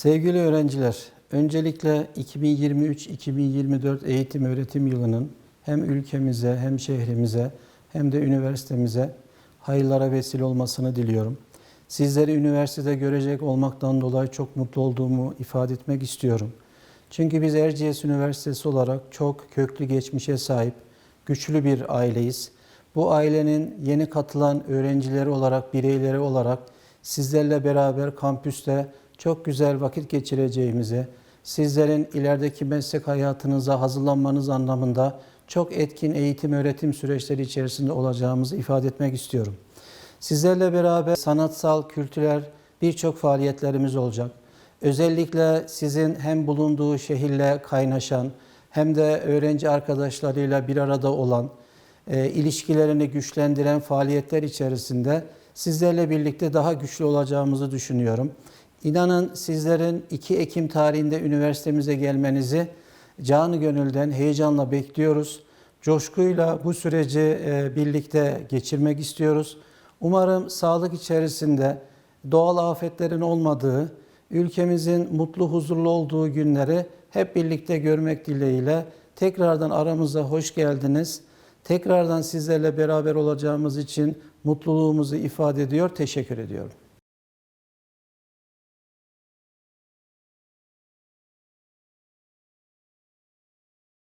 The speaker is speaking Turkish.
Sevgili öğrenciler, öncelikle 2023-2024 eğitim öğretim yılının hem ülkemize hem şehrimize hem de üniversitemize hayırlara vesile olmasını diliyorum. Sizleri üniversitede görecek olmaktan dolayı çok mutlu olduğumu ifade etmek istiyorum. Çünkü biz Erciyes Üniversitesi olarak çok köklü geçmişe sahip, güçlü bir aileyiz. Bu ailenin yeni katılan öğrencileri olarak, bireyleri olarak sizlerle beraber kampüste çok güzel vakit geçireceğimizi, sizlerin ilerideki meslek hayatınıza hazırlanmanız anlamında çok etkin eğitim öğretim süreçleri içerisinde olacağımızı ifade etmek istiyorum. Sizlerle beraber sanatsal, kültürel birçok faaliyetlerimiz olacak. Özellikle sizin hem bulunduğu şehirle kaynaşan hem de öğrenci arkadaşlarıyla bir arada olan, e, ilişkilerini güçlendiren faaliyetler içerisinde sizlerle birlikte daha güçlü olacağımızı düşünüyorum. İnanın sizlerin 2 Ekim tarihinde üniversitemize gelmenizi canı gönülden heyecanla bekliyoruz. Coşkuyla bu süreci e, birlikte geçirmek istiyoruz. Umarım sağlık içerisinde doğal afetlerin olmadığı, ülkemizin mutlu huzurlu olduğu günleri hep birlikte görmek dileğiyle tekrardan aramıza hoş geldiniz. Tekrardan sizlerle beraber olacağımız için mutluluğumuzu ifade ediyor. Teşekkür ediyorum.